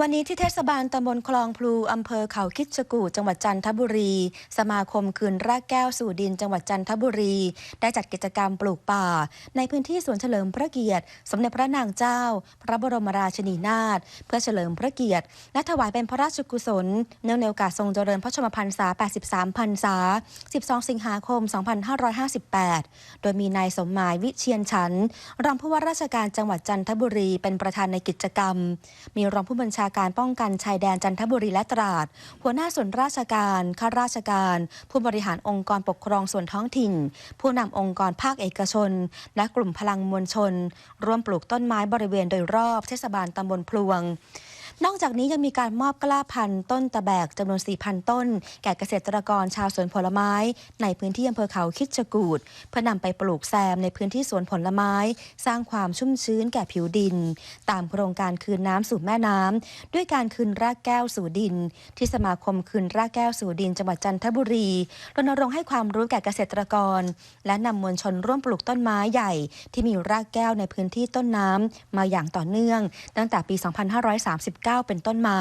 วันนี้ที่เทศบาลตำบลคลองพลูอำเภอเขาคิดจกูจังหวัดจันทบุรี สมาคมคืนรากแก้วสู่ดินจังหวัดจันทบุรี ได้จัดกิจกรรมปลูกป่า ในพื้นที่สวนเฉลิมพระเกียรติ สมเด็จพระนางเจ้า พระบรมราชินีนาถเพื่อเฉลิมพระเกียรติ และถวายเป็นพระราชกุศล เนื่องในโอกาสทรงเจริญพระชนมพรรษา 83 พรรษา 12 สิงหาคม 2558 โดยมีนายสมหมายวิเชียนฉันรองผู้ว่าราชการจังหวัดจันทบุรีเป็นประธานในกิจกรรม มีรองผู้บัญชาการป้องกันชายแดนจันทบุรีและตราด หัวหน้าส่วนราชการข้าราชการ ผู้บริหารองค์กรปกครองส่วนท้องถิ่น ผู้นำองค์กรภาคเอกชน และกลุ่มพลังมวลชน ร่วมปลูกต้นไม้บริเวณโดยรอบเทศบาลตำบลพลวง นอกจากนี้ยังมีการมอบกล้าพันธุ์ต้นตะแบกจำนวน 4,000 ต้น แก่เกษตรกรชาวสวนผลไม้ ในพื้นที่อำเภอเขาคิดจกูดเพื่อนำไปปลูกแซมในพื้นที่สวนผลไม้ สร้างความชุ่มชื้นแก่ผิวดิน ตามโครงการคืนน้ำสู่แม่น้ำด้วยการคืนรากแก้วสู่ดิน ที่สมาคมคืนรากแก้วสู่ดินจังหวัดจันทบุรีรณรงค์ให้ความรู้แก่เกษตรกร และนำมวลชนร่วมปลูกต้นไม้ใหญ่ ที่มีรากแก้วในพื้นที่ต้นน้ำมาอย่างต่อเนื่อง ตั้งแต่ปี 2539เป็นต้นมา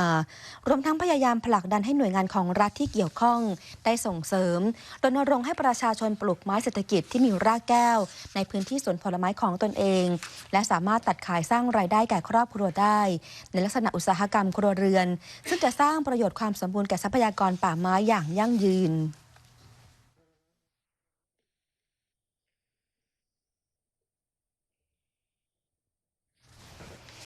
รวมทั้งพยายามผลักดันให้หน่วยงานของรัฐที่เกี่ยวข้อง ได้ส่งเสริมรณรงค์ให้ประชาชนปลูกไม้เศรษฐกิจที่มีรากแก้ว ในพื้นที่สวนผลไม้ของตนเอง และสามารถตัดขายสร้างรายได้แก่ครอบครัวได้ ในลักษณะอุตสาหกรรมครัวเรือน ซึ่งจะสร้างประโยชน์ความสมบูรณ์แก่ทรัพยากรป่าไม้อย่างยั่งยืน